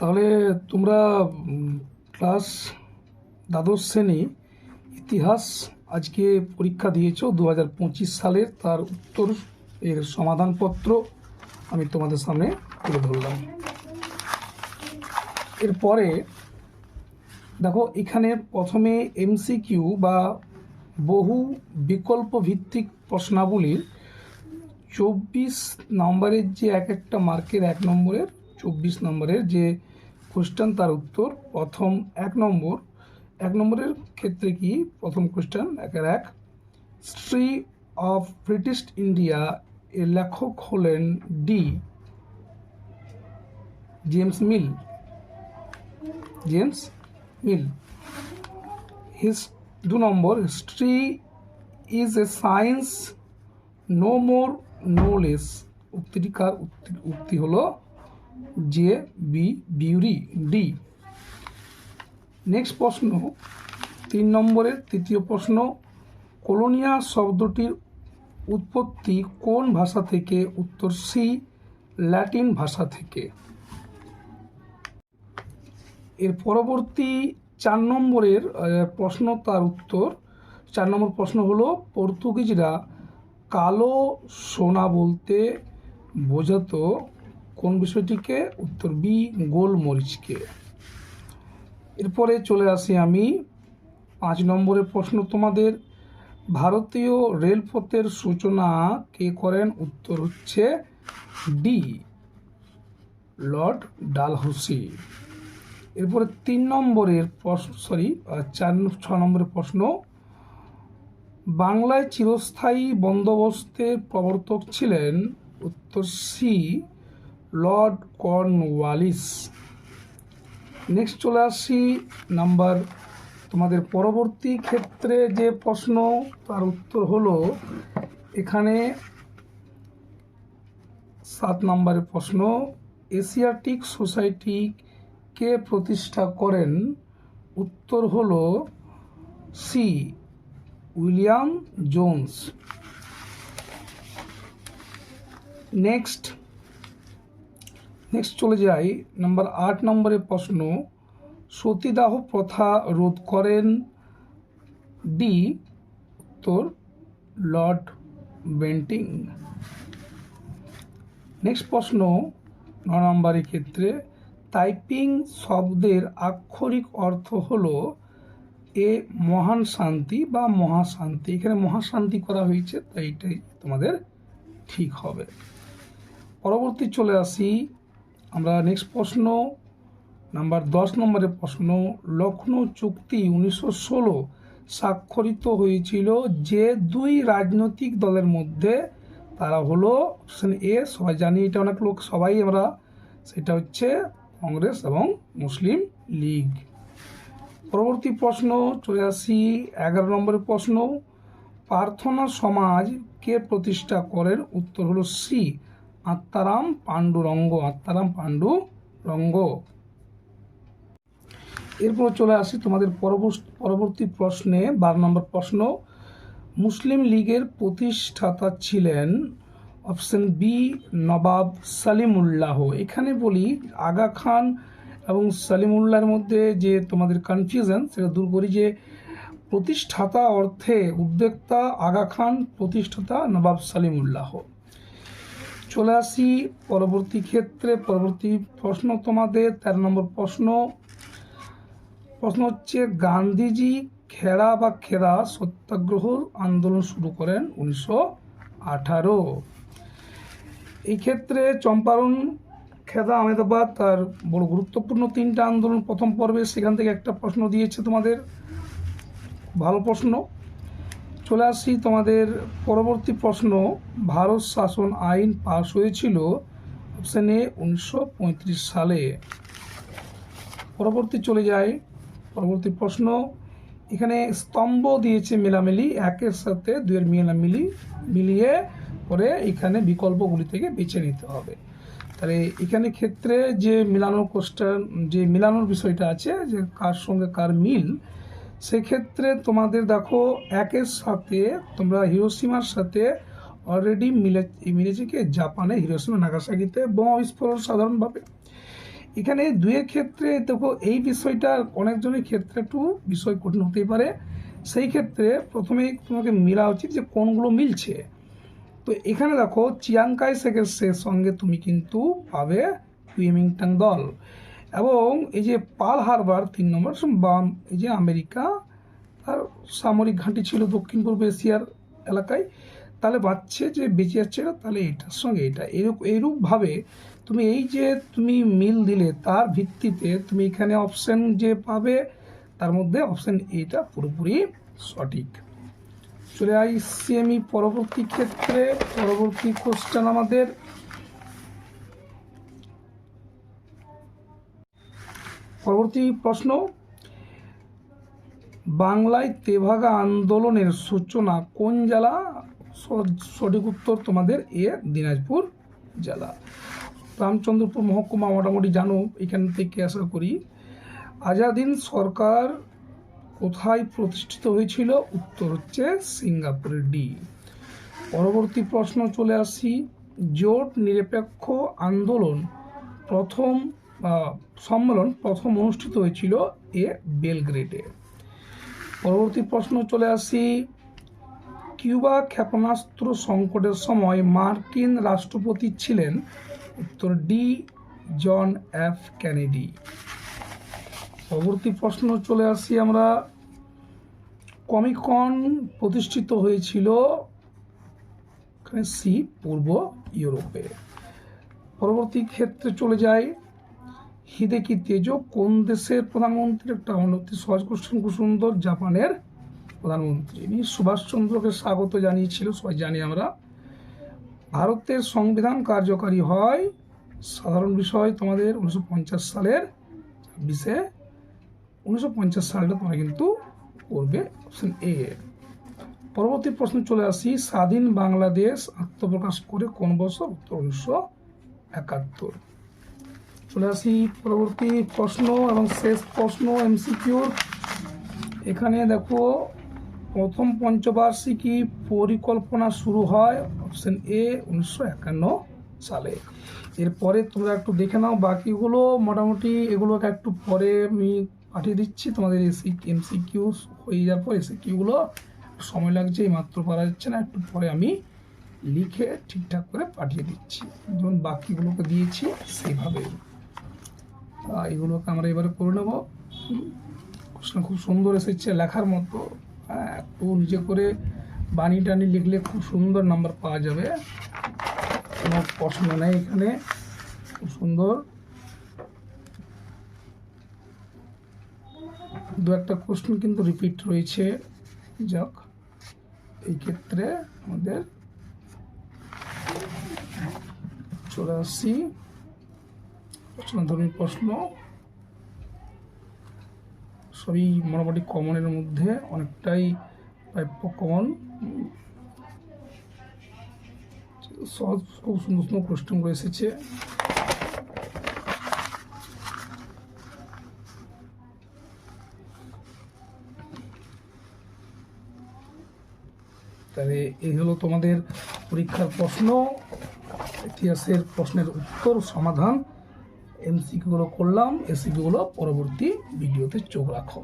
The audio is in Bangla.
তাহলে তোমরা ক্লাস দ্বাদশ শ্রেণি ইতিহাস আজকে পরীক্ষা দিয়েছ দু হাজার সালের, তার উত্তর এর সমাধানপত্র আমি তোমাদের সামনে তুলে ধরলাম। এরপরে, দেখো, এখানে প্রথমে এমসিকিউ বা বহু বিকল্প ভিত্তিক প্রশ্নাবলীর চব্বিশ নম্বরের যে এক একটা মার্কের এক নম্বরের, চব্বিশ নম্বরের যে কোশ্চেন তার উত্তর। প্রথম এক নম্বর। এক নম্বরের ক্ষেত্রে কি? প্রথম কোশ্চেন একের এক। স্ট্রি অফ ব্রিটিশ ইন্ডিয়া এর লেখক হলেন D James Mill. James Mill. হিস দু নম্বর। History is a science no more no less উক্তিটি কার উক্তি হলো J B Bury D next প্রশ্ন, তিন নম্বরের তৃতীয় প্রশ্ন কলোনিয়া শব্দটির উৎপত্তি কোন ভাষা থেকে? উত্তর সি ল্যাটিন ভাষা থেকে। এর পরবর্তী চার নম্বরের প্রশ্ন তার উত্তর। চার নম্বর প্রশ্ন হলো, পর্তুগিজরা কালো সোনা বলতে বোঝাতো কোন বিষয়টিকে? উত্তর বি, গোলমরিচকে। এরপরে চলে আসি আমি পাঁচ নম্বরের প্রশ্ন তোমাদের। ভারতীয় রেলপথের সূচনা কে করেন? উত্তর হচ্ছে ডি, লর্ড ডালহৌসি। এরপরে তিন নম্বরের প্রশ্ন, সরি চার, ছ নম্বরের প্রশ্ন, বাংলায় চিরস্থায়ী বন্দোবস্তের প্রবর্তক ছিলেন? উত্তর সি লর্ড কর্নওয়ালিস। নেক্সট চলে আসি নাম্বার, তোমাদের পরবর্তী ক্ষেত্রে যে প্রশ্ন, তার উত্তর হলো, এখানে সাত নম্বরের প্রশ্ন, এশিয়াটিক সোসাইটি কে প্রতিষ্ঠা করেন? উত্তর হলো C William Jones. Next next চলে যাই। নাম্বার আট নম্বরের প্রশ্ন, সতীদাহ প্রথা রোধ করেন ডি, উত্তর, লর্ড বেন্টিং। নেক্সট প্রশ্ন, ন নম্বরের ক্ষেত্রে টাইপিং শব্দের আক্ষরিক অর্থ হলো এ মহান শান্তি বা মহাশান্তি। এখানে মহাশান্তি করা হয়েছে, তাই এটাই তোমাদের ঠিক হবে। পরবর্তী চলে আসি আমরা নেক্সট প্রশ্ন নাম্বার দশ নম্বরের প্রশ্ন লখনৌ চুক্তি উনিশশো ষোলো স্বাক্ষরিত হয়েছিল যে দুই রাজনৈতিক দলের মধ্যে, তারা হলো অপশন এ সবাই জানি এটা অনেক লোক, সবাই আমরা, সেটা হচ্ছে কংগ্রেস এবং মুসলিম লীগ। পরবর্তী প্রশ্ন, চলে আসি এগারো নম্বরের প্রশ্ন, প্রার্থনা সমাজ কে প্রতিষ্ঠা করেন? উত্তর হলো সি আত্মারাম পাণ্ডুরঙ্গ আত্মারাম পাণ্ডুরঙ্গ এরপর চলে আসি তোমাদের পরবর্তী প্রশ্নে, বারো নম্বর প্রশ্ন। মুসলিম লীগের প্রতিষ্ঠাতা ছিলেন অপশন বি, নবাব সালিমুল্লাহ। এখানে বলি, আগা খান এবং সালিমুল্লাহর মধ্যে যে তোমাদের কনফিউশন সেটা দূর করি যে, প্রতিষ্ঠাতা অর্থে উদ্যোক্তা আগা খান, প্রতিষ্ঠাতা নবাব সালিমুল্লাহ। চলে আসি পরবর্তী ক্ষেত্রে, পরবর্তী প্রশ্ন তোমাদের। তেরো নম্বর প্রশ্ন। প্রশ্ন হচ্ছে, গান্ধীজি খেড়া বা খেরা সত্যাগ্রহ আন্দোলন শুরু করেন উনিশশো আঠারো। এই ক্ষেত্রে চম্পারণ খেদা আহমেদাবাদ তার বড় গুরুত্বপূর্ণ তিনটা আন্দোলন প্রথম পর্বে সেখান থেকে একটা প্রশ্ন দিয়েছে তোমাদের। ভালো প্রশ্ন। চলে আসি তোমাদের পরবর্তী প্রশ্ন। ভারত শাসন আইন পাশ হয়েছিল অপশান এ উনিশশো পঁয়ত্রিশ সালে। পরবর্তী চলে যায় পরবর্তী প্রশ্ন, এখানে স্তম্ভ দিয়েছে মেলামেলি, একের সাথে দুয়ের মেলামিলি মিলিয়ে পরে এখানে বিকল্পগুলি থেকে বেছে নিতে হবে। তাহলে এখানে ক্ষেত্রে যে মিলানোর কোশ্চেন যে মিলানোর বিষয়টা আছে, যে কার সঙ্গে কার মিল সেক্ষেত্রে তোমাদের দেখো, একের সাথে তোমরা হিরোসীমার সাথে অলরেডি মিলে, মিলেছে কি? জাপানে হিরোসীমা, নাগাসাকিতে বোমা বিস্ফোরণ সাধারণভাবে। এখানে দুয়ের ক্ষেত্রে দেখো, এই বিষয়টা অনেকজনের ক্ষেত্রে একটু বিষয় কঠিন হতেই পারে। সেই ক্ষেত্রে প্রথমে তোমাকে মিলা উচিত যে কোনগুলো মিলছে। তো এখানে দেখো, চিয়াংকাই শেখের সে- সঙ্গে তুমি কিন্তু পাবে কুইমিংটাং দল। এবং এই যে পাল হারবার তিন নম্বর বাম, এই যে আমেরিকা, আর সামরিক ঘাঁটি ছিল দক্ষিণ পূর্ব এশিয়ার এলাকায়, তাহলে বাচ্চে যে বেঁচে যাচ্ছে না তাহলে এটার সঙ্গে এটা। এরূপ এইরূপভাবে তুমি এই যে তুমি মিল দিলে, তার ভিত্তিতে তুমি এখানে অপশান যে পাবে, তার মধ্যে অপশান এটা পুরোপুরি সঠিক। চলে আসছি আমি পরবর্তী ক্ষেত্রে, পরবর্তী কোশ্চেন আমাদের। পরবর্তী প্রশ্ন। বাংলায় তেভাগা আন্দোলনের সূচনা কোন জেলা? সঠিক উত্তর তোমাদের এ দিনাজপুর জেলা। রামচন্দ্রপুর মহকুমা মোটামুটি জানো, এখান থেকে আশা করি। আজাদিন সরকার কোথায় প্রতিষ্ঠিত হয়েছিল? উত্তর হচ্ছে সিঙ্গাপুরের ডি। পরবর্তী প্রশ্ন চলে আসি। জোট নিরপেক্ষ আন্দোলন প্রথম সম্মেলন প্রথম অনুষ্ঠিত হয়েছিল এ বেলগ্রেডে। পরবর্তী প্রশ্ন চলে আসি, কিউবা ক্ষেপণাস্ত্র সংকটের সময় মার্কিন রাষ্ট্রপতি ছিলেন উত্তর ডি জন এফ ক্যানেডি পরবর্তী প্রশ্ন চলে আসি আমরা, কমিকন প্রতিষ্ঠিত হয়েছিল সি পূর্ব ইউরোপে। পরবর্তী ক্ষেত্রে চলে যায় হিদেকি তেজো কোন দেশের প্রধানমন্ত্রী? একটা অতি সহজ কোশ্চেন খুব সুন্দর। জাপানের প্রধানমন্ত্রী। ইনি সুভাষচন্দ্রকে স্বাগত জানিয়েছিল, সবাই জানি আমরা। ভারতের সংবিধান কার্যকারী হয়, সাধারণ বিষয় তোমাদের উনিশশো পঞ্চাশ সালের ছাব্বিশে। উনিশশো পঞ্চাশ সালটা তোমরা কিন্তু করবে অপশন এ। পরবর্তী প্রশ্ন চলে আসি, স্বাধীন বাংলাদেশ আত্মপ্রকাশ করে কোন বছর? উত্তর উনিশশো একাত্তর। চলে আসি পরবর্তী প্রশ্ন এবং শেষ প্রশ্ন এমসিকিউর এখানে দেখো, প্রথম পঞ্চবার্ষিকী পরিকল্পনা শুরু হয় অপশন এ উনিশশো একান্ন সালে। এরপরে তোমরা একটু দেখে নাও, বাকিগুলো মোটামুটি এগুলোকে একটু পরে আমি পাঠিয়ে দিচ্ছি। তোমাদের এসি এমসিকিউ হয়ে যাওয়ার পর এসিকিউগুলো সময় লাগছে, এই মাত্র পারা যাচ্ছে না, একটু পরে আমি লিখে ঠিকঠাক করে পাঠিয়ে দিচ্ছি। যেমন বাকিগুলোকে দিয়েছি সেইভাবে। এগুলোকে আমরা এবারে করে নেব। প্রশ্ন খুব সুন্দর এসেছে লেখার মতো। হ্যাঁ, একটু নিজে করে বাণী টানি লিখলে খুব সুন্দর নাম্বার পাওয়া যাবে। কোনো প্রশ্ন নেই এখানে। খুব সুন্দর। দু একটা কোশ্চেন কিন্তু রিপিট রয়েছে। যাক এই ক্ষেত্রে আমাদের চলে আসছি। রচনাধর্মী প্রশ্ন। সবই মোটামুটি কমনের মধ্যে, অনেকটাই প্রায় কমন। সহজ, খুব সুন্দর সুন্দর কোশ্চেনগুলো এসেছে। তাহলে এই হলো তোমাদের পরীক্ষার প্রশ্ন, ইতিহাসের প্রশ্নের উত্তর, সমাধান। এমসিকিউগুলো করলাম এসিকিউগুলো পরবর্তী ভিডিওতে চোখ রাখো।